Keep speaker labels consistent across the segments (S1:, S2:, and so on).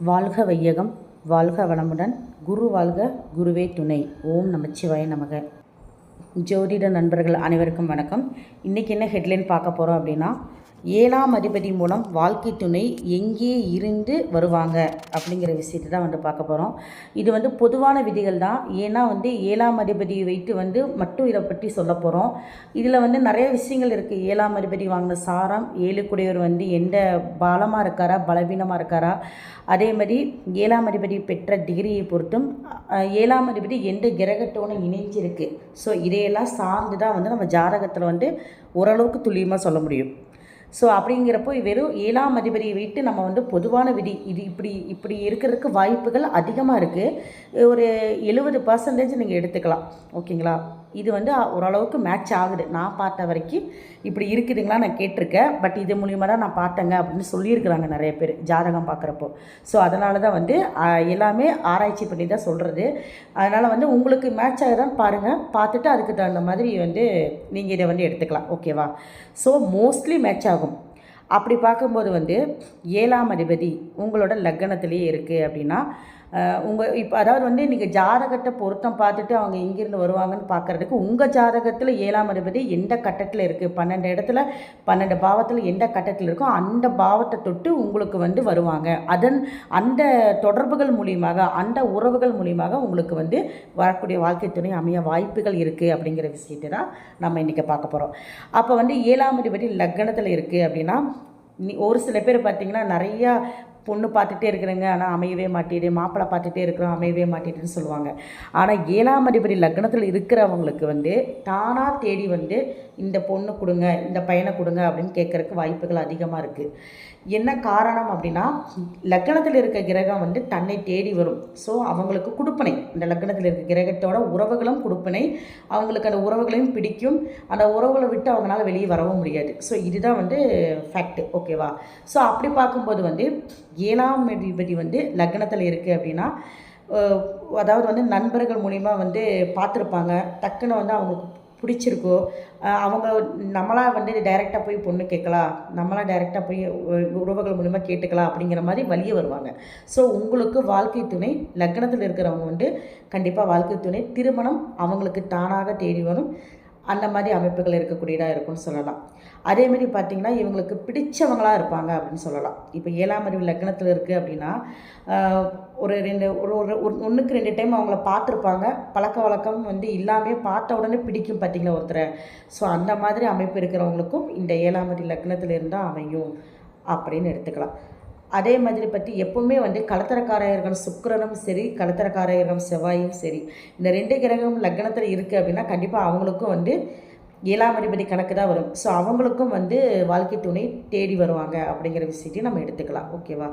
S1: வாழ்க வையகம் வாழ்க வளமுடன் குரு வாழ்க குருவே துணை. ஓம் நமச்சிவாய நமக. ஜோதிட நண்பர்கள் அனைவருக்கும் வணக்கம். இன்றைக்கி என்ன ஹெட்லைன் பார்க்க போகிறோம் அப்படின்னா ஏழாம் அதிபதி மூலம் வாழ்க்கை துணை எங்கே இருந்து வருவாங்க அப்படிங்கிற விஷயத்தை தான் வந்து பார்க்க போகிறோம் இது வந்து பொதுவான விதிகள் தான். ஏன்னா வந்து ஏழாம் அதிபதியை வைத்து வந்து மட்டும் இதை பற்றி சொல்ல போகிறோம் இதில் வந்து நிறைய விஷயங்கள் இருக்குது ஏழாம் அதிபதி வாங்கின சாரம் ஏழுக்குடையவர் வந்து எந்த பலமாக இருக்காரா பலவீனமாக இருக்காரா? அதே மாதிரி ஏழாம் அதிபதி பெற்ற டிகிரியை பொறுத்தும் ஏழாம் அதிபதி எந்த கிரகத்தோடு இணைஞ்சிருக்கு? ஸோ இதையெல்லாம் சார்ந்து தான் வந்து நம்ம ஜாதகத்தில் வந்து ஓரளவுக்கு துல்லியமாக சொல்ல முடியும். ஸோ அப்படிங்கிறப்போ வெறும் ஏழாம் அதிபதியை வைத்து நம்ம வந்து பொதுவான விதி இது இப்படி இப்படி இருக்கிறதுக்கு வாய்ப்புகள் அதிகமாக இருக்குது ஒரு எழுபது பர்சன்டேஜ் நீங்கள் எடுத்துக்கலாம். ஓகேங்களா இது வந்து ஓரளவுக்கு மேட்ச் ஆகுது. நான் பார்த்த வரைக்கும் இப்படி இருக்குதுங்களா நான் கேட்டிருக்கேன். பட் இது மூலியமாக தான் நான் பார்த்தேங்க அப்படின்னு சொல்லியிருக்கிறாங்க நிறைய பேர் ஜாதகம் பார்க்குறப்போ. ஸோ அதனால தான் வந்து எல்லாமே ஆராய்ச்சி பண்ணி தான் சொல்கிறது அதனால் வந்து உங்களுக்கு மேட்ச் ஆகுதான்னு பாருங்கள் பார்த்துட்டு அதுக்கு தகுந்த மாதிரி வந்து நீங்கள் இதை வந்து எடுத்துக்கலாம். ஓகேவா ஸோ மோஸ்ட்லி மேட்ச் ஆகும். அப்படி பார்க்கும்போது வந்து ஏழாம் அதிபதி உங்களோட லக்னத்திலேயே இருக்குது அப்படின்னா உங்கள் இப்போ அதாவது வந்து நீங்கள் ஜாதகத்தை பொருத்தம் பார்த்துட்டு அவங்க எங்கேருந்து வருவாங்கன்னு பார்க்குறதுக்கு உங்கள் ஜாதகத்தில் ஏழாம் அதிபதி எந்த கட்டத்தில் இருக்குது பன்னெண்டு இடத்துல பன்னெண்டு பாவத்தில் எந்த கட்டத்தில் இருக்கோ அந்த பாவத்தை தொட்டு உங்களுக்கு வந்து வருவாங்க. அதன் அந்த தொடர்புகள் மூலியமாக அந்த உறவுகள் மூலியமாக உங்களுக்கு வந்து வரக்கூடிய வாழ்க்கை துணை அமைய வாய்ப்புகள் இருக்குது அப்படிங்கிற விஷயத்தை தான் நம்ம இன்றைக்கி பார்க்க போகிறோம் அப்போ வந்து ஏழாம் அதிபதி லக்னத்தில் இருக்குது அப்படின்னா நீ ஒரு சில பேர் பார்த்தீங்கன்னா நிறையா பொண்ணு பார்த்துட்டே இருக்கிறேங்க. ஆனால் அமையவே மாட்டேடு மாப்பிள்ளை பார்த்துட்டே இருக்கிறோம். அமையவே மாட்டேதுன்னு சொல்லுவாங்க. ஆனால் ஏழாம் அதிபதி லக்னத்தில் இருக்கிறவங்களுக்கு வந்து தானாக தேடி வந்து இந்த பொண்ணு கொடுங்க இந்த பையனை கொடுங்க அப்படின்னு கேட்குறக்கு வாய்ப்புகள் அதிகமாக இருக்குது என்ன காரணம் அப்படின்னா லக்னத்தில் இருக்க கிரகம் வந்து தன்னை தேடி வரும். ஸோ அவங்களுக்கு கொடுப்பனை. இந்த லக்னத்தில் இருக்க கிரகத்தோட உறவுகளும் கொடுப்பனை. அவங்களுக்கு அந்த உறவுகளையும் பிடிக்கும். அந்த உறவுகளை விட்டு அவங்களால வெளியே வரவும் முடியாது. ஸோ இதுதான் வந்து ஃபேக்ட் ஓகேவா ஸோ அப்படி பார்க்கும்போது வந்து ஏழாம் அதிபதி வந்து லக்னத்தில் இருக்குது அப்படின்னா அதாவது வந்து நண்பர்கள் மூலிமா வந்து பார்த்துருப்பாங்க. டக்குன்னு வந்து அவங்களுக்கு பிடிச்சிருக்கோ அவங்க நம்மளா வந்து டைரெக்டாக போய் பொண்ணு கேட்கலாம் நம்மளா டைரெக்டாக போய் உறவுகள் மூலிமா கேட்டுக்கலாம் அப்படிங்கிற மாதிரி வழியே வருவாங்க. ஸோ உங்களுக்கு வாழ்க்கை துணை லக்னத்தில் இருக்கிறவங்க வந்து கண்டிப்பாக வாழ்க்கை துணை திருமணம் அவங்களுக்கு தானாக தேடி வரும். அந்த மாதிரி அமைப்புகள் இருக்கக்கூடியதாக இருக்கும்னு சொல்லலாம். அதேமாரி பார்த்திங்கன்னா இவங்களுக்கு பிடிச்சவங்களாக இருப்பாங்க அப்படின்னு சொல்லலாம். இப்போ ஏழாம் அறிவு லக்னத்தில் இருக்குது அப்படின்னா ஒரு ரெண்டு ஒரு ஒரு ஒன்றுக்கு ரெண்டு டைம் அவங்கள பார்த்துருப்பாங்க. பழக்க வழக்கம் வந்து இல்லாமே பார்த்த உடனே பிடிக்கும் பார்த்திங்களா ஒருத்தரை? ஸோ அந்த மாதிரி அமைப்பு இருக்கிறவங்களுக்கும் இந்த ஏழாம் அறிவு லக்னத்தில் இருந்தால் அமையும் அப்படின்னு எடுத்துக்கலாம். அதே மாதிரி பற்றி எப்பவுமே வந்து கலத்தரக்காரகம் சுக்கரனும் சரி கலத்தரக்காரகம் செவ்வாயும் சரி இந்த ரெண்டு கிரகம் லக்னத்தில் இருக்குது அப்படின்னா கண்டிப்பாக அவங்களுக்கும் வந்து ஏழாம் அதிபதி கணக்கு தான் வரும். ஸோ அவங்களுக்கும் வந்து வாழ்க்கை துணை தேடி வருவாங்க அப்படிங்கிற விஷயத்தையும் நம்ம எடுத்துக்கலாம். ஓகேவா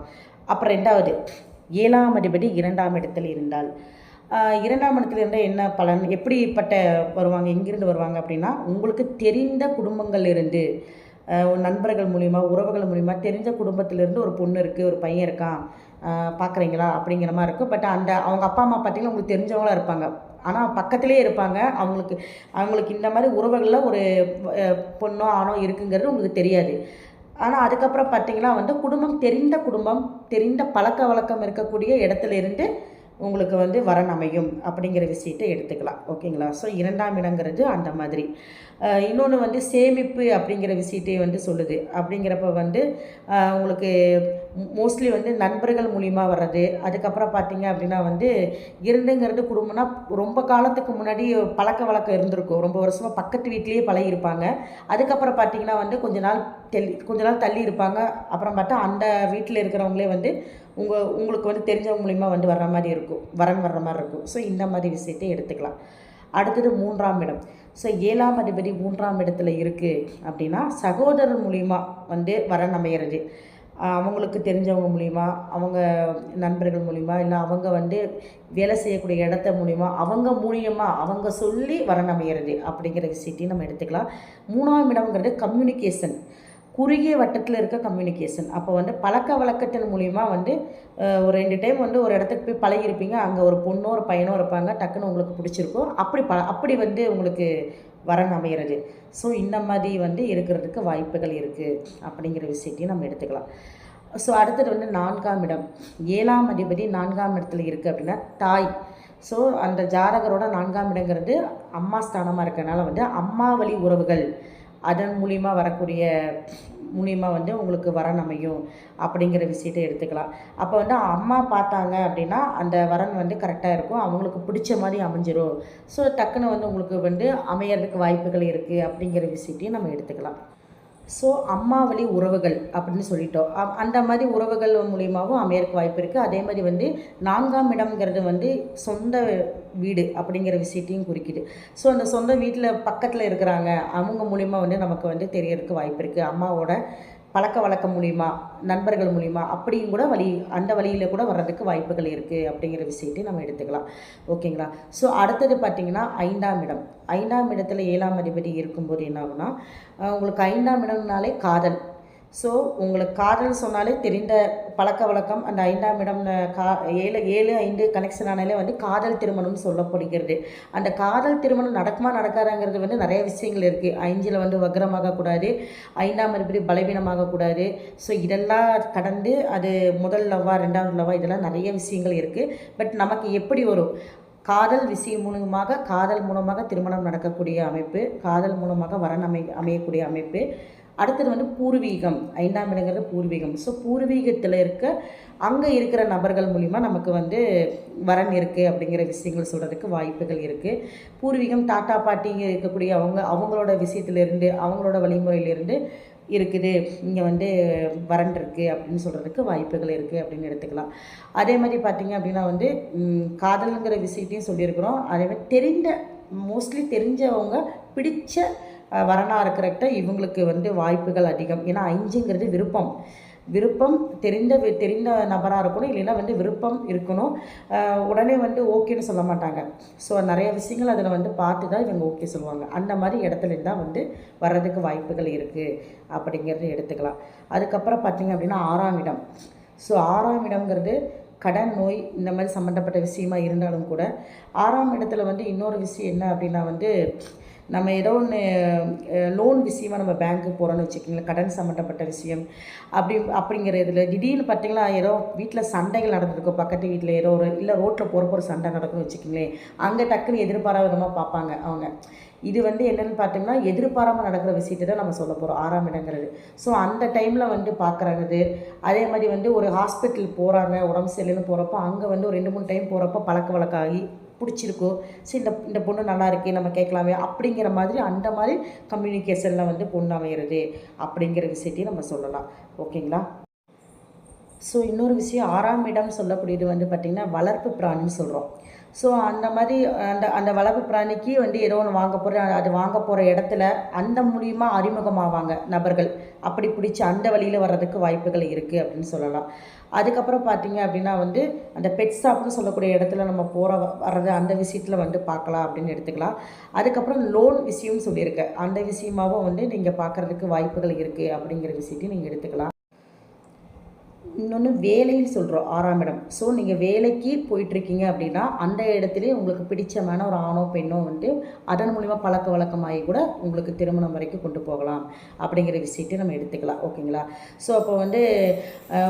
S1: அப்புறம் ரெண்டாவது ஏழாம் அதிபதி இரண்டாம் இடத்தில் இருந்தால். இரண்டாம் இடத்துல இருந்தால் என்ன பலன்? எப்படிப்பட்ட வருவாங்க? எங்கிருந்து வருவாங்க அப்படின்னா உங்களுக்கு தெரிந்த குடும்பங்கள் இருந்து நண்பர்கள் மூலிமா உறவுகள் மூலிமா தெரிஞ்ச குடும்பத்திலேருந்து ஒரு பொண்ணு இருக்குது ஒரு பையன் இருக்கான். பார்க்குறீங்களா அப்படிங்கிற மாதிரி இருக்கும். பட் அந்த அவங்க அப்பா அம்மா பார்த்திங்கன்னா உங்களுக்கு தெரிஞ்சவங்களா இருப்பாங்க. ஆனால் பக்கத்திலே இருப்பாங்க. அவங்களுக்கு அவங்களுக்கு இந்த மாதிரி உறவுகளில் ஒரு பொண்ணோ ஆணோ இருக்குங்கிறது உங்களுக்கு தெரியாது. ஆனால் அதுக்கப்புறம் பார்த்திங்கன்னா வந்து குடும்பம் தெரிந்த குடும்பம் தெரிந்த பழக்க வழக்கம் இருக்கக்கூடிய இடத்துல இருந்து உங்களுக்கு வந்து வரன் அமையும் அப்படிங்கிற விஷயத்தை எடுத்துக்கலாம். ஓகேங்களா? ஸோ இரண்டாம் இடங்கிறது அந்த மாதிரி. இன்னொன்று வந்து சேமிப்பு அப்படிங்கிற விஷயத்தையும் வந்து சொல்லுது. அப்படிங்கிறப்ப வந்து உங்களுக்கு மோஸ்ட்லி வந்து நண்பர்கள் மூலிமா வர்றது. அதுக்கப்புறம் பார்த்தீங்க அப்படின்னா வந்து இருந்துங்கிறது குடும்பம்னா ரொம்ப காலத்துக்கு முன்னாடி பழக்க வழக்கம் இருந்திருக்கும். ரொம்ப வருஷமாக பக்கத்து வீட்லேயே பழகியிருப்பாங்க. அதுக்கப்புறம் பார்த்தீங்கன்னா வந்து கொஞ்ச நாள் தெல்லி கொஞ்ச நாள் தள்ளி இருப்பாங்க. அப்புறம் பார்த்தா அந்த வீட்டில் இருக்கிறவங்களே வந்து உங்கள் உங்களுக்கு வந்து தெரிஞ்சவங்க மூலிமா வந்து வர்ற மாதிரி இருக்கும். வரன் வர்ற மாதிரி இருக்கும். ஸோ இந்த மாதிரி விஷயத்தை எடுத்துக்கலாம். அடுத்தது மூன்றாம் இடம். ஸோ ஏழாம் அதிபதி மூன்றாம் இடத்துல இருக்குது அப்படின்னா சகோதரர் மூலிமா வந்து வரன் அமையிறது அவங்களுக்கு தெரிஞ்சவங்க மூலிமா அவங்க நண்பர்கள் மூலிமா இல்லை அவங்க வந்து வேலை செய்யக்கூடிய இடத்த மூலிமா அவங்க மூலியமாக அவங்க சொல்லி வரணமையிறது அப்படிங்கிற விஷயத்தையும் நம்ம எடுத்துக்கலாம். மூணாம் இடம்ங்கிறது கம்யூனிகேஷன் குறுகிய வட்டத்தில் இருக்க கம்யூனிகேஷன் அப்போ வந்து பழக்க வழக்கத்தின் மூலிமா வந்து ஒரு ரெண்டு டைம் வந்து ஒரு இடத்துக்கு போய் பழகிருப்பீங்க. அங்கே ஒரு பொண்ணோ ஒரு பையனோ இருப்பாங்க. டக்குன்னு உங்களுக்கு பிடிச்சிருக்கும். அப்படி ப அப்படி வந்து உங்களுக்கு வரன் அமைகிறது ஸோ இந்த மாதிரி வந்து இருக்கிறதுக்கு வாய்ப்புகள் இருக்குது அப்படிங்கிற விஷயத்தையும் நம்ம எடுத்துக்கலாம். ஸோ அடுத்தது வந்து நான்காம் இடம். ஏழாம் அதிபதி நான்காம் இடத்துல இருக்குது அப்படின்னா தாய். ஸோ அந்த ஜாதகரோட நான்காம் இடங்கிறது அம்மா ஸ்தானமாக இருக்கிறனால வந்து அம்மா வழி உறவுகள். அதன் மூலிமா வரக்கூடிய மூலிமா வந்து உங்களுக்கு வரன் அமையும் அப்படிங்கிற விஷயத்தை எடுத்துக்கலாம். அப்போ வந்து அம்மா பார்த்தாங்க அப்படின்னா அந்த வரன் வந்து கரெக்டாக இருக்கும். அவங்களுக்கு பிடிச்ச மாதிரி அமைஞ்சிரும். ஸோ டக்குன்னு வந்து உங்களுக்கு வந்து அமையறதுக்கு வாய்ப்புகள் இருக்குது அப்படிங்கிற விஷயத்தையும் நம்ம எடுத்துக்கலாம். ஸோ அம்மா வழி உறவுகள் அப்படின்னு சொல்லிட்டோம். அந்த மாதிரி உறவுகள் மூலியமாகவும் அமையறதுக்கு வாய்ப்பு இருக்குது அதே மாதிரி வந்து நான்காம் இடம்ங்கிறது வந்து சொந்த வீடு அப்படிங்கிற விஷயத்தையும் குறிக்கிது. ஸோ அந்த சொந்த வீட்டில் பக்கத்தில் இருக்கிறாங்க. அவங்க மூலிமா வந்து நமக்கு வந்து தெரியறதுக்கு வாய்ப்பு இருக்குது அம்மாவோட பழக்க வழக்கம் மூலிமா நண்பர்கள் மூலிமா அப்படியும் கூட வழி அந்த வழியில் கூட வர்றதுக்கு வாய்ப்புகள் இருக்குது அப்படிங்கிற விஷயத்தையும் நம்ம எடுத்துக்கலாம். ஓகேங்களா? ஸோ அடுத்தது பார்த்திங்கன்னா ஐந்தாம் இடம். ஐந்தாம் இடத்துல ஏழாம் அதிபதி இருக்கும்போது என்ன ஆகுனா உங்களுக்கு ஐந்தாம் இடம்னாலே காதல். ஸோ உங்களுக்கு காதல் சொன்னாலே தெரிந்த பழக்க வழக்கம் அந்த ஐந்தாம் இடம் கா ஏழு ஏழு ஐந்து கனெக்ஷன் ஆனாலே வந்து காதல் திருமணம் சொல்லப்படுகிறது. அந்த காதல் திருமணம் நடக்குமா நடக்காதாங்கிறது வந்து நிறைய விஷயங்கள் இருக்குது ஐந்தில் வந்து வக்ரமாகக்கூடாது ஐந்தாம் அதிபதி பலவீனமாகக்கூடாது ஸோ இதெல்லாம் கடந்து அது முதல் லவ்வா ரெண்டாவது லவ்வா இதெல்லாம் நிறைய விஷயங்கள் இருக்குது பட் நமக்கு எப்படி வரும்? காதல் விஷயம் மூலமாக காதல் மூலமாக திருமணம் நடக்கக்கூடிய அமைப்பு காதல் மூலமாக வரன் அமை அமையக்கூடிய அமைப்பு. அடுத்தது வந்து பூர்வீகம் ஐந்தாம் இடங்கிறது பூர்வீகம். ஸோ பூர்வீகத்தில் இருக்க அங்கே இருக்கிற நபர்கள் மூலிமா நமக்கு வந்து வரன் இருக்குது அப்படிங்கிற விஷயங்கள் சொல்கிறதுக்கு வாய்ப்புகள் இருக்குது பூர்வீகம் தாத்தா பாட்டிங்க இருக்கக்கூடிய அவங்க அவங்களோட விஷயத்துலேருந்து அவங்களோட வழிமுறையிலேருந்து இருக்குது. இங்கே வந்து வரன் இருக்குது அப்படின்னு சொல்கிறதுக்கு வாய்ப்புகள் இருக்குது அப்படின்னு எடுத்துக்கலாம். அதே மாதிரி பார்த்திங்க அப்படின்னா வந்து காதலுங்கிற விஷயத்தையும் சொல்லியிருக்கிறோம். அதே மாதிரி தெரிந்த மோஸ்ட்லி தெரிஞ்சவங்க பிடித்த அஹ், இருக்கிறக்கிட்ட இவங்களுக்கு வந்து வாய்ப்புகள் அதிகம். ஏன்னா அஞ்சுங்கிறது விருப்பம். விருப்பம் தெரிந்த வி- தெரிந்த நபராக இருக்கணும் இல்லைன்னா வந்து விருப்பம் இருக்கணும். உடனே வந்து ஓகேன்னு சொல்ல மாட்டாங்க. ஸோ நிறைய விஷயங்கள் அதில் வந்து பார்த்து தான் இவங்க ஓகே சொல்லுவாங்க. அந்த மாதிரி இடத்துல தான் வந்து வர்றதுக்கு வாய்ப்புகள் இருக்குது அப்படிங்கிறது எடுத்துக்கலாம். அதுக்கப்புறம் பார்த்திங்க அப்படின்னா ஆறாம் இடம். ஸோ ஆறாம் இடம்ங்கிறது கடன் நோய் இந்த மாதிரி சம்மந்தப்பட்ட விஷயமா இருந்தாலும் கூட ஆறாம் இடத்துல வந்து இன்னொரு விஷயம் என்ன அப்படின்னா வந்து நம்ம ஏதோ ஒன்று லோன் விஷயமா நம்ம பேங்க்குக்கு போகிறோன்னு வச்சுக்கோங்களேன் கடன் சம்மந்தப்பட்ட விஷயம் அப்படி அப்படிங்கிற இதில் திடீர்னு பார்த்தீங்களா ஏதோ வீட்டில் சண்டைகள் நடந்திருக்கும். பக்கத்து வீட்டில் ஏதோ ஒரு இல்லை ரோட்டில் போகிறப்ப ஒரு சண்டை நடக்கும்னு வச்சுக்கோங்களேன் அங்கே டக்குன்னு எதிர்பாராத விதமாக பார்ப்பாங்க அவங்க. இது வந்து என்னென்னு பார்த்தீங்கன்னா எதிர்பாராமல் நடக்கிற விஷயத்தை தான் நம்ம சொல்ல போகிறோம் ஆறாம் இடங்கிறது. ஸோ அந்த டைமில் வந்து பார்க்குறது அதே மாதிரி வந்து ஒரு ஹாஸ்பிட்டல் போகிறாங்க உடம்பு சரியில்லைன்னு போகிறப்போ அங்கே வந்து ஒரு ரெண்டு மூணு டைம் போகிறப்ப பழக்க வழக்காகி பிடிச்சிருக்கோ சரி இந்த இந்த பொண்ணு நல்லா இருக்கே நம்ம கேட்கலாமே அப்படிங்கிற மாதிரி அந்த மாதிரி கம்யூனிகேஷனில் வந்து பொண்ணு அமையிறது அப்படிங்கிற விஷயத்தையும் நம்ம சொல்லலாம். ஓகேங்களா? ஸோ இன்னொரு விஷயம் ஆறாம் இடம் சொல்லக்கூடியது வந்து பார்த்திங்கன்னா வளர்ப்பு பிராணின்னு சொல்கிறோம் ஸோ அந்த மாதிரி அந்த அந்த வளர்ப்பு பிராணிக்கு வந்து ஏதோ ஒன்று வாங்க போகிற அது வாங்க போகிற இடத்துல அந்த மூலியமாக அறிமுகமாவாங்க நபர்கள். அப்படி பிடிச்சி அந்த வழியில் வர்றதுக்கு வாய்ப்புகள் இருக்குது அப்படின்னு சொல்லலாம். அதுக்கப்புறம் பார்த்தீங்க அப்படின்னா வந்து அந்த பெட் ஷாப்னு சொல்லக்கூடிய இடத்துல நம்ம போகிற வர்றது அந்த விஷயத்தில் வந்து பார்க்கலாம் அப்படின்னு எடுத்துக்கலாம். அதுக்கப்புறம் லோன் விஷயம்னு சொல்லியிருக்கேன் அந்த விஷயமாவும் வந்து நீங்கள் பார்க்குறதுக்கு வாய்ப்புகள் இருக்குது அப்படிங்கிற விஷயத்தையும் நீங்கள் எடுத்துக்கலாம். இன்னொன்று வேலைன்னு சொல்கிறோம் ஆறாம் இடம். ஸோ நீங்கள் வேலைக்கு போயிட்டுருக்கீங்க அப்படின்னா அந்த இடத்துலயே உங்களுக்கு பிடிச்சமான ஒரு ஆணோ பெண்ணோ வந்து அதன் மூலிமா பழக்க வழக்கமாகி கூட உங்களுக்கு திருமணம் வரைக்கும் கொண்டு போகலாம் அப்படிங்கிற விஷயத்தை நம்ம எடுத்துக்கலாம். ஓகேங்களா? ஸோ அப்போ வந்து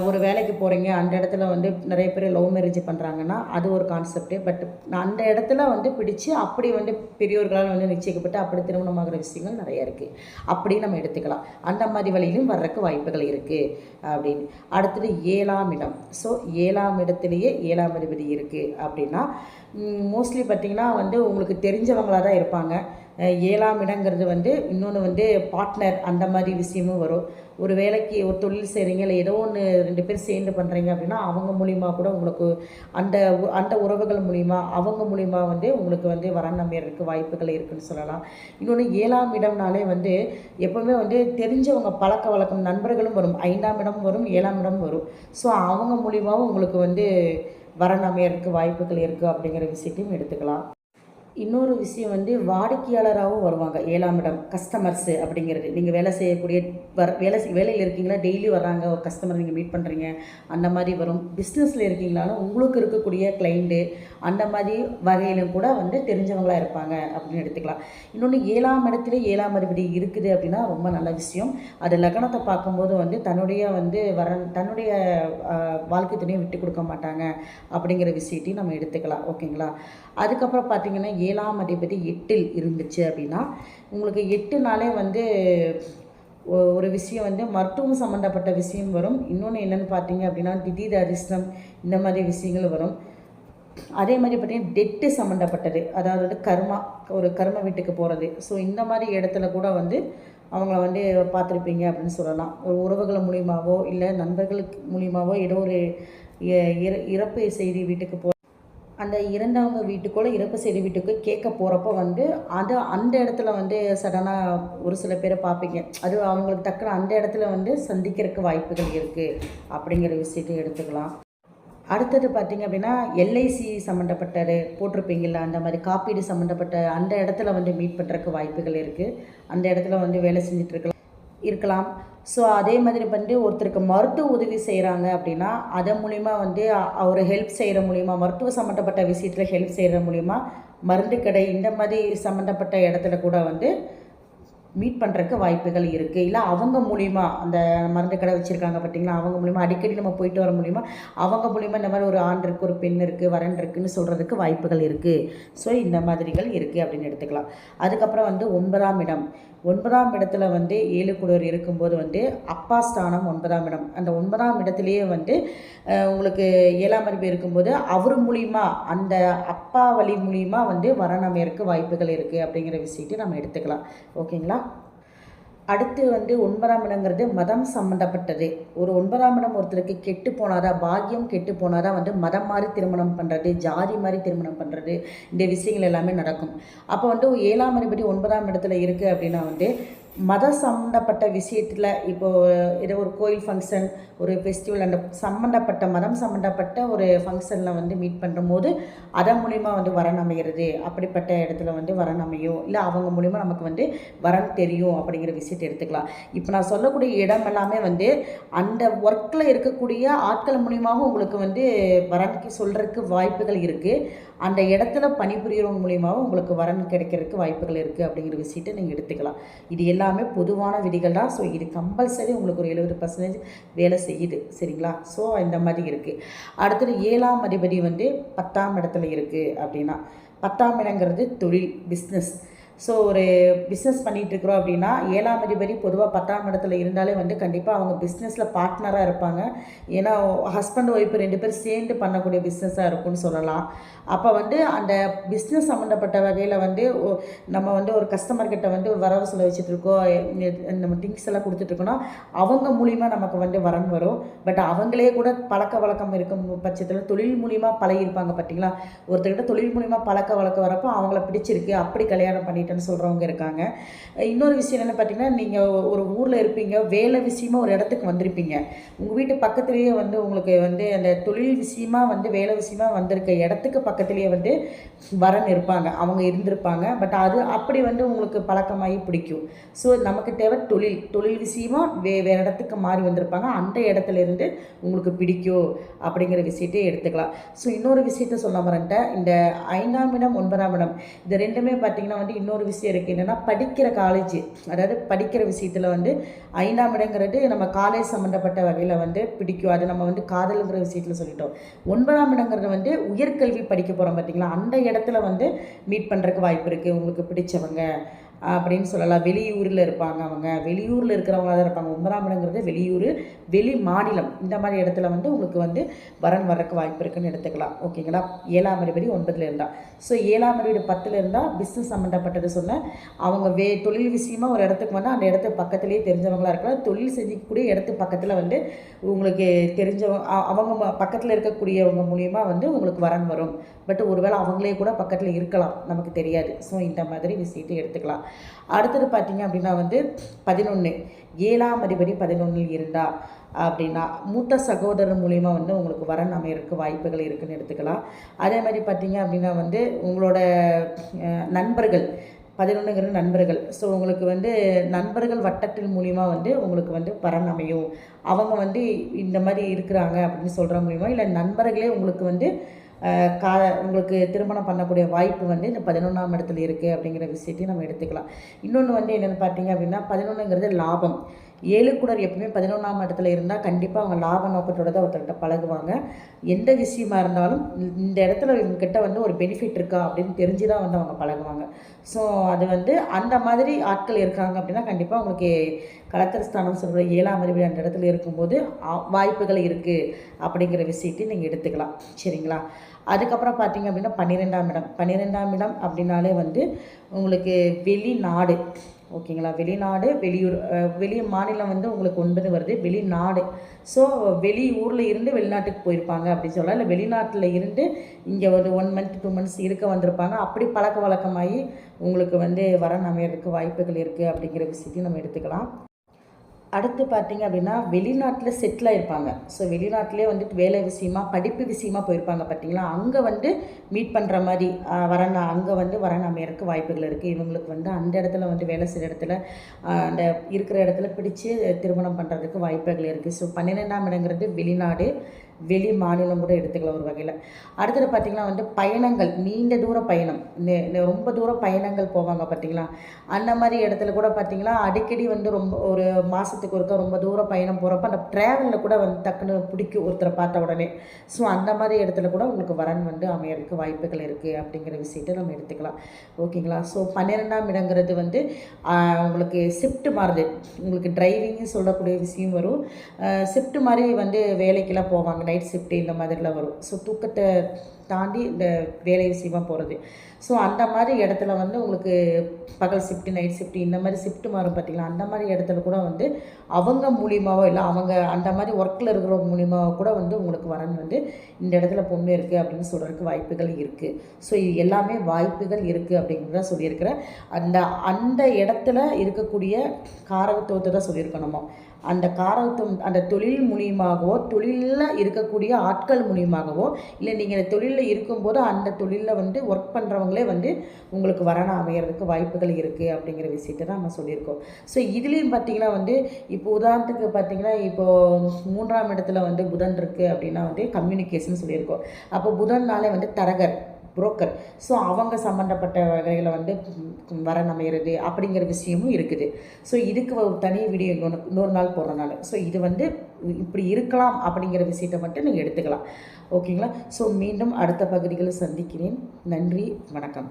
S1: ஒரு வேலைக்கு போகிறீங்க அந்த இடத்துல வந்து நிறைய பேர் லவ் மேரேஜ் பண்ணுறாங்கன்னா அது ஒரு கான்செப்ட்டு பட் அந்த இடத்துல வந்து பிடிச்சி அப்படி வந்து பெரியோர்களால் வந்து நிச்சயிக்கப்பட்டு அப்படி திருமணமாகிற விஷயங்கள் நிறைய இருக்குது அப்படின்னு நம்ம எடுத்துக்கலாம். அந்த மாதிரி வழியிலும் வர்றதுக்கு வாய்ப்புகள் இருக்குது அப்படின்னு. அடுத்தது ஏழாம் இடம். ஸோ ஏழாம் இடத்துலையே ஏழாம் அதிபதி இருக்குது அப்படின்னா மோஸ்ட்லி பார்த்திங்கன்னா வந்து உங்களுக்கு தெரிஞ்சவங்களாக தான் இருப்பாங்க. ஏழாம் இடங்கிறது வந்து இன்னொன்று வந்து பார்ட்னர் அந்த மாதிரி விஷயமும் வரும். ஒரு வேலைக்கு ஒரு தொழில் செய்கிறீங்க இல்லை ஏதோ ஒன்று ரெண்டு பேர் சேர்ந்து பண்ணுறீங்க அப்படின்னா அவங்க மூலிமா கூட உங்களுக்கு அந்த உ- அந்த உறவுகள் மூலிமா அவங்க மூலிமா வந்து உங்களுக்கு வந்து வரன் அமையறதுக்கு வாய்ப்புகள் இருக்குன்னு சொல்லலாம். இன்னொன்று ஏழாம் இடம்னாலே வந்து எப்போவுமே வந்து தெரிஞ்சவங்க பழக்க வழக்கம் நண்பர்களும் வரும். ஐந்தாம் இடம் வரும் ஏழாம் இடம் வரும். ஸோ அவங்க மூலிமாவும் உங்களுக்கு வந்து வரன் அமையறதுக்கு வாய்ப்புகள் இருக்குது அப்படிங்கிற விஷயத்தையும் எடுத்துக்கலாம். இன்னொரு விஷயம் வந்து வாடிக்கையாளராகவும் வருவாங்க. ஏழாம் இடம் கஸ்டமர்ஸு அப்படிங்கிறது. நீங்கள் வேலை செய்யக்கூடிய வர வேலை வேலையில் இருக்கீங்களா? டெய்லி வர்றாங்க ஒரு கஸ்டமர் நீங்கள் மீட் பண்ணுறீங்க அந்த மாதிரி வரும். பிஸ்னஸில் இருக்கீங்களாலும் உங்களுக்கு இருக்கக்கூடிய கிளைண்ட்டு அந்த மாதிரி வகையிலும் கூட வந்து தெரிஞ்சவங்களாக இருப்பாங்க அப்படின்னு எடுத்துக்கலாம். இன்னொன்று ஏழாம் இடத்துல ஏழாம் அதிபதி இருக்குது அப்படின்னா ரொம்ப நல்ல விஷயம். அது லக்னத்தை பார்க்கும்போது வந்து தன்னுடைய வந்து வர தன்னுடைய வாழ்க்கை துணையை விட்டு கொடுக்க மாட்டாங்க அப்படிங்கிற விஷயத்தையும் நம்ம எடுத்துக்கலாம். ஓகேங்களா? அதுக்கப்புறம் பார்த்தீங்கன்னா ஏழாம் அதிபதி எட்டில் இருந்துச்சு அப்படின்னா உங்களுக்கு எட்டு நாளே வந்து ஒரு விஷயம் வந்து மருத்துவம் சம்மந்தப்பட்ட விஷயம் வரும். இன்னொன்று என்னென்னு பார்த்தீங்க அப்படின்னா திடீர் அரிசனம் இந்த மாதிரி விஷயங்கள் வரும். அதே மாதிரி பார்த்தீங்கன்னா டெட்டு சம்மந்தப்பட்டது அதாவது வந்து கர்மா ஒரு கர்ம வீட்டுக்கு போகிறது ஸோ இந்த மாதிரி இடத்துல கூட வந்து அவங்கள வந்து பார்த்துருப்பீங்க அப்படின்னு சொல்லலாம். ஒரு உறவுகள் மூலியமாவோ இல்லை நண்பர்களுக்கு மூலியமாகவோ ஏதோ ஒரு இற- இறப்பு செய்தி வீட்டுக்கு போ அந்த இறந்தவங்க வீட்டுக்குள்ளே இறப்பு செய்தி வீட்டுக்கு கேட்க போகிறப்போ வந்து அது அந்த இடத்துல வந்து சடனாக ஒரு சில பேரை பார்ப்பீங்க. அது அவங்களுக்கு டக்குனு அந்த இடத்துல வந்து சந்திக்கிறதுக்கு வாய்ப்புகள் இருக்குது அப்படிங்கிற விஷயத்தை எடுத்துக்கலாம். அடுத்தது பார்த்தீங்க அப்படின்னா எல்ஐசி சம்மந்தப்பட்டது போட்டிருப்பீங்கள்ல அந்த மாதிரி காப்பீடு சம்மந்தப்பட்ட அந்த இடத்துல வந்து மீட் பண்ணுறதுக்கு வாய்ப்புகள் இருக்குது அந்த இடத்துல வந்து வேலை செஞ்சுட்டு இருக்கலாம். இருக்கலாம். ஸோ அதே மாதிரி வந்து ஒருத்தருக்கு மருத்துவ உதவி செய்கிறாங்க அப்படின்னா அதன் மூலிமா வந்து அவர் ஹெல்ப் செய்கிற மூலிமா மருத்துவ சம்மந்தப்பட்ட விஷயத்தில் ஹெல்ப் செய்கிற மூலிமா மருந்து கடை இந்த மாதிரி சம்மந்தப்பட்ட இடத்துல கூட வந்து மீட் பண்ணுறக்கு வாய்ப்புகள் இருக்குது இல்லை அவங்க மூலிமா அந்த மருந்து கடை வச்சுருக்காங்க பார்த்தீங்களா அவங்க மூலிமா அடிக்கடி நம்ம போயிட்டு வர மூலிமா அவங்க மூலிமா இந்த மாதிரி ஒரு ஆண் இருக்குது ஒரு பெண் இருக்குது வரன் இருக்குன்னு சொல்கிறதுக்கு வாய்ப்புகள் இருக்குது ஸோ இந்த மாதிரிகள் இருக்குது அப்படின்னு எடுத்துக்கலாம். அதுக்கப்புறம் வந்து ஒன்பதாம் இடம். ஒன்பதாம் இடத்துல வந்து ஏழு இருக்கும்போது வந்து அப்பா ஸ்தானம் ஒன்பதாம் இடம். அந்த ஒன்பதாம் இடத்துலையே வந்து உங்களுக்கு ஏழாம் அறிவு இருக்கும்போது அவர் மூலிமா அந்த அப்பா வழி மூலிமா வந்து வரணமையருக்கு வாய்ப்புகள் இருக்குது அப்படிங்கிற விஷயத்தை நம்ம எடுத்துக்கலாம். ஓகேங்களா? அடுத்து வந்து ஒன்பதாம் இடங்கிறது மதம் சம்மந்தப்பட்டது ஒரு ஒன்பதாம் இடம் ஒருத்தருக்கு கெட்டு போனாதா பாக்கியம் கெட்டு போனாதா வந்து மதம் மாதிரி திருமணம் பண்ணுறது ஜாதி மாதிரி திருமணம் பண்ணுறது இந்த விஷயங்கள் எல்லாமே நடக்கும். அப்போ வந்து ஏழாம் அதிபதி ஒன்பதாம் இடத்துல இருக்குது அப்படின்னா வந்து மத சம்மந்தப்பட்ட விஷயத்தில் இப்போது ஏதோ ஒரு கோயில் ஃபங்க்ஷன் ஒரு ஃபெஸ்டிவல் அந்த சம்மந்தப்பட்ட மதம் சம்மந்தப்பட்ட ஒரு ஃபங்க்ஷனில் வந்து மீட் பண்ணும்போது அதன் மூலிமா வந்து வரன் அமைகிறது அப்படிப்பட்ட இடத்துல வந்து வரன் அமையும் இல்லை அவங்க மூலிமா நமக்கு வந்து வரன் தெரியும் அப்படிங்கிற விஷயத்தை எடுத்துக்கலாம். இப்போ நான் சொல்லக்கூடிய இடம் எல்லாமே வந்து அந்த ஒர்க்கில் இருக்கக்கூடிய ஆட்கள் மூலியமாகவும் உங்களுக்கு வந்து வரன்க்கு சொல்கிறதுக்கு வாய்ப்புகள் இருக்குது அந்த இடத்துல பணிபுரியறவங்க மூலியமாகவும் உங்களுக்கு வரன் கிடைக்கிறதுக்கு வாய்ப்புகள் இருக்குது அப்படிங்கிற விஷயத்தை நீங்கள் எடுத்துக்கலாம். இது எல்லாமே பொதுவான விதிகள் தான். ஸோ இது கம்பல்சரி உங்களுக்கு ஒரு எழுபது பர்சன்டேஜ் வேலை செய்யுது. சரிங்களா? ஸோ இந்த மாதிரி இருக்குது அடுத்தது ஏழாம் அதிபதி வந்து பத்தாம் இடத்துல இருக்குது அப்படின்னா பத்தாம் இடங்கிறது தொழில் பிஸ்னஸ் ஸோ ஒரு பிஸ்னஸ் பண்ணிகிட்ருக்குறோம் அப்படின்னா ஏழாம் அதிபதி பொதுவாக பத்தாம் இடத்துல இருந்தாலே வந்து கண்டிப்பாக அவங்க பிஸ்னஸில் பார்ட்னராக இருப்பாங்க. ஏன்னா ஹஸ்பண்ட் ஒய்ஃப் ரெண்டு பேரும் சேர்ந்து பண்ணக்கூடிய பிஸ்னஸாக இருக்கும்னு சொல்லலாம். அப்போ வந்து அந்த பிஸ்னஸ் சம்மந்தப்பட்ட வகையில் வந்து நம்ம வந்து ஒரு கஸ்டமர்கிட்ட வந்து வரவு சொல்ல வச்சுட்ருக்கோம் நம்ம திங்ஸ் எல்லாம் கொடுத்துட்ருக்கோன்னா அவங்க மூலிமா நமக்கு வந்து வரன் வரும். பட் அவங்களே கூட பழக்க வழக்கம் இருக்கும் பட்சத்தில் தொழில் மூலிமா பழகியிருப்பாங்க பார்த்தீங்களா ஒருத்தர்கிட்ட தொழில் மூலிமா பழக்க வழக்கம் வரப்போ அவங்கள பிடிச்சிருக்கு அப்படி கல்யாணம் பண்ணி பண்ணிட்டேன்னு சொல்கிறவங்க இருக்காங்க. இன்னொரு விஷயம் என்ன பார்த்தீங்கன்னா நீங்கள் ஒரு ஊரில் இருப்பீங்க வேலை விஷயமா ஒரு இடத்துக்கு வந்திருப்பீங்க. உங்கள் வீட்டு பக்கத்துலேயே வந்து உங்களுக்கு வந்து அந்த தொழில் விஷயமா வந்து வேலை விஷயமா வந்திருக்க இடத்துக்கு பக்கத்துலேயே வந்து வரன் இருப்பாங்க. அவங்க இருந்திருப்பாங்க. பட் அது அப்படி வந்து உங்களுக்கு பழக்கமாகி பிடிக்கும். ஸோ நமக்கு தேவை தொழில். தொழில் விஷயமா வே வேறு இடத்துக்கு மாறி வந்திருப்பாங்க. அந்த இடத்துல இருந்து உங்களுக்கு பிடிக்கும் அப்படிங்கிற விஷயத்தையே எடுத்துக்கலாம். ஸோ இன்னொரு விஷயத்த சொல்ல மறந்துட்டேன். இந்த ஐந்தாம் இடம் ஒன்பதாம் இடம் இது ரெண்டுமே பார்த்தீங்கன்னா வந்து இன்னொரு விஷயம் இருக்குது என்னென்னா படிக்கிற காலேஜ் அதாவது படிக்கிற விஷயத்தில் வந்து ஐந்தாம் இடங்கிறது நம்ம காலேஜ் சம்மந்தப்பட்ட வகையில் வந்து பிடிக்கும். அது நம்ம வந்து காதலுங்கிற விஷயத்தில் சொல்லிட்டோம். ஒன்பதாம் இடங்கிறது வந்து உயர்கல்வி படிக்க போகிறோம் பார்த்தீங்களா அந்த இடத்துல வந்து மீட் பண்ணுறதுக்கு வாய்ப்பு இருக்குது உங்களுக்கு பிடிச்சவங்க. அப்படின்னு சொல்லலாம். வெளியூரில் இருப்பாங்க அவங்க. வெளியூரில் இருக்கிறவங்களா தான் இருப்பாங்க. ஒன்பதாம் இடங்கிறது வெளியூர் வெளி மாநிலம். இந்த மாதிரி இடத்துல வந்து உங்களுக்கு வந்து வரன் வர்றதுக்கு வாய்ப்பு இருக்குன்னு எடுத்துக்கலாம். ஓகேங்களா? ஏழாம் அறிவடி ஒன்பதில் இருந்தால் ஸோ ஏழாம் அறிவடி பத்தில் இருந்தால் பிஸ்னஸ் சம்மந்தப்பட்டது சொன்னேன். அவங்க வே தொழில் விஷயமா ஒரு இடத்துக்கு வந்தால் அந்த இடத்து பக்கத்துலேயே தெரிஞ்சவங்களா இருக்கலாம். தொழில் செஞ்சக்கூடிய இடத்து பக்கத்தில் வந்து உங்களுக்கு தெரிஞ்சவங்க அவங்க பக்கத்தில் இருக்கக்கூடியவங்க மூலியமாக வந்து உங்களுக்கு வரன் வரும். பட் ஒருவேளை அவங்களே கூட பக்கத்தில் இருக்கலாம். நமக்கு தெரியாது. ஸோ இந்த மாதிரி விஷயத்தை எடுத்துக்கலாம். அடுத்தது பார்த்தீங்க அப்படின்னா வந்து பதினொன்று ஏழாம் அதிபதி பதினொன்றில் இருந்தா அப்படின்னா மூத்த சகோதரர் மூலிமா வந்து உங்களுக்கு வரன் அமையறதுக்கு வாய்ப்புகள் இருக்குன்னு எடுத்துக்கலாம். அதே மாதிரி பார்த்தீங்க அப்படின்னா வந்து உங்களோட நண்பர்கள் பதினொன்றுங்கிற நண்பர்கள். ஸோ உங்களுக்கு வந்து நண்பர்கள் வட்டத்தின் மூலிமா வந்து உங்களுக்கு வந்து வரன் அமையும். அவங்க வந்து இந்த மாதிரி இருக்கிறாங்க அப்படின்னு சொல்கிற மூலிமா இல்லை நண்பர்களே உங்களுக்கு வந்து கா உங்களுக்கு திருமணம் பண்ணக்கூடிய வாய்ப்பு வந்து இந்த பதினொன்றாம் இடத்துல இருக்குது அப்படிங்கிற விஷயத்தையும் நம்ம எடுத்துக்கலாம். இன்னொன்று வந்து என்னென்னு பார்த்தீங்க அப்படின்னா பதினொன்றுங்கிறது லாபம். ஏழுக்குடர் எப்பவுமே பதினொன்றாம் இடத்துல இருந்தால் கண்டிப்பாக அவங்க லாப நோக்கத்தோடு தான் ஒருத்தர்கிட்ட பழகுவாங்க. எந்த விஷயமா இருந்தாலும் இந்த இடத்துல இவங்ககிட்ட வந்து ஒரு பெனிஃபிட் இருக்கா அப்படின்னு தெரிஞ்சு தான் வந்து அவங்க பழகுவாங்க. ஸோ அது வந்து அந்த மாதிரி ஆட்கள் இருக்காங்க அப்படின்னா கண்டிப்பாக உங்களுக்கு கலத்திரஸ்தானம் சொல்கிற ஏழாம் அறிவு அந்த இடத்துல இருக்கும்போது வாய்ப்புகள் இருக்குது அப்படிங்கிற விஷயத்தையும் நீங்கள் எடுத்துக்கலாம். சரிங்களா? அதுக்கப்புறம் பார்த்தீங்க அப்படின்னா பன்னிரெண்டாம் இடம். பன்னிரெண்டாம் இடம் அப்படின்னாலே வந்து உங்களுக்கு வெளிநாடு. ஓகேங்களா? வெளிநாடு வெளியூர் வெளி மாநிலம் வந்து உங்களுக்கு ஒன்பது வருது. வெளிநாடு. ஸோ வெளி ஊரில் இருந்து வெளிநாட்டுக்கு போயிருப்பாங்க அப்படின்னு சொல்லலாம். இல்லை வெளிநாட்டில் இருந்து இங்கே ஒரு ஒன் மந்த் டூ மந்த்ஸ் இருக்க வந்திருப்பாங்க. அப்படி பழக்க வழக்கமாகி உங்களுக்கு வந்து வர அமையறதுக்கு வாய்ப்புகள் இருக்குது அப்படிங்கிற விஷயத்தையும் நம்ம எடுத்துக்கலாம். அடுத்து பார்த்தீங்க அப்படின்னா வெளிநாட்டில் செட்டில் ஆகிருப்பாங்க ஸோ வெளிநாட்டிலே வந்துட்டு வேலை விஷயமா படிப்பு விஷயமா போயிருப்பாங்க பார்த்தீங்களா? அங்கே வந்து மீட் பண்ணுற மாதிரி வரணா அங்கே வந்து வரன் அமையறதுக்கு வாய்ப்புகள் இருக்குது இவங்களுக்கு வந்து அந்த இடத்துல வந்து வேலை செய்கிற இடத்துல அந்த இருக்கிற இடத்துல பிடிச்சு திருமணம் பண்ணுறதுக்கு வாய்ப்புகள் இருக்குது ஸோ பன்னிரெண்டாம் இடங்கிறது வெளிநாடு வெளி மாநிலம் கூட எடுத்துக்கலாம் ஒரு வகையில். அடுத்தது பார்த்திங்கன்னா வந்து பயணங்கள் நீண்ட தூர பயணம். ரொம்ப தூர பயணங்கள் போவாங்க பார்த்தீங்களா அந்த மாதிரி இடத்துல கூட பார்த்திங்கன்னா அடிக்கடி வந்து ரொம்ப ஒரு மாதத்துக்கு ஒருக்கா ரொம்ப தூர பயணம் போகிறப்ப அந்த ட்ராவலில் கூட வந்து டக்குன்னு பிடிக்கும் ஒருத்தரை பார்த்த உடனே. ஸோ அந்த மாதிரி இடத்துல கூட உங்களுக்கு வரன் வந்து அமையறதுக்கு வாய்ப்புகள் இருக்குது அப்படிங்கிற விஷயத்தை நம்ம எடுத்துக்கலாம். ஓகேங்களா? ஸோ பன்னிரெண்டாம் இடங்கிறது வந்து உங்களுக்கு ஷிஃப்ட் மாறுது. உங்களுக்கு டிரைவிங்னு சொல்லக்கூடிய விஷயம் வரும். ஷிஃப்ட் மாதிரி வந்து வேலைக்கெல்லாம் போவாங்க. நைட் ஷிஃப்ட்டு இந்த மாதிரிலாம் வரும். ஸோ தூக்கத்தை தாண்டி இந்த வேலை விஷயமா போகிறது ஸோ அந்த மாதிரி இடத்துல வந்து உங்களுக்கு பகல் ஷிஃப்ட் நைட் ஷிஃப்ட் இந்த மாதிரி ஷிஃப்ட் மாறும் பார்த்தீங்களா அந்த மாதிரி இடத்துல கூட வந்து அவங்க மூலியமாகவோ இல்லை அவங்க அந்த மாதிரி ஒர்க்கில் இருக்கிறவங்க மூலியமாக கூட வந்து உங்களுக்கு வரன் வந்து இந்த இடத்துல பொண்ணு இருக்குது அப்படின்னு சொல்கிறதுக்கு வாய்ப்புகள் இருக்குது ஸோ இது எல்லாமே வாய்ப்புகள் இருக்குது அப்படிங்கிறத சொல்லியிருக்கிறேன். அந்த அந்த இடத்துல இருக்கக்கூடிய காரகத்துவத்தை தான் சொல்லியிருக்கணுமோ அந்த காரகத்துவம் அந்த தொழில் மூலியமாகவோ தொழிலில் இருக்கக்கூடிய ஆட்கள் மூலியமாகவோ இல்லை நீங்கள் தொழிலில் இருக்கும்போது அந்த தொழிலில் வந்து ஒர்க் பண்ணுறவங்களே வந்து உங்களுக்கு வரண அமையிறதுக்கு வாய்ப்புகள் இருக்குது அப்படிங்கிற விஷயத்தை தான் நம்ம சொல்லியிருக்கோம். ஸோ இதுலேயும் பார்த்தீங்கன்னா வந்து இப்போ உதாரணத்துக்கு பார்த்தீங்கன்னா இப்போது மூன்றாம் இடத்துல வந்து புதன் இருக்குது அப்படின்னா வந்து கம்யூனிகேஷன் சொல்லியிருக்கோம். அப்போ புதன்னாலே வந்து தரகர். புரோக்கர் ஸோ அவங்க சம்மந்தப்பட்ட வகையில் வந்து வரன் அமையிறது அப்படிங்கிற விஷயமும் இருக்குது. ஸோ இதுக்கு ஒரு தனி வீடியோ இன்னொன்று இன்னொரு நாள் போடுறனால ஸோ இது வந்து இப்படி இருக்கலாம் அப்படிங்கிற விஷயத்தை மட்டும் நீங்கள் எடுத்துக்கலாம். ஓகேங்களா? ஸோ மீண்டும் அடுத்த பகுதிகளில் சந்திக்கிறேன். நன்றி வணக்கம்.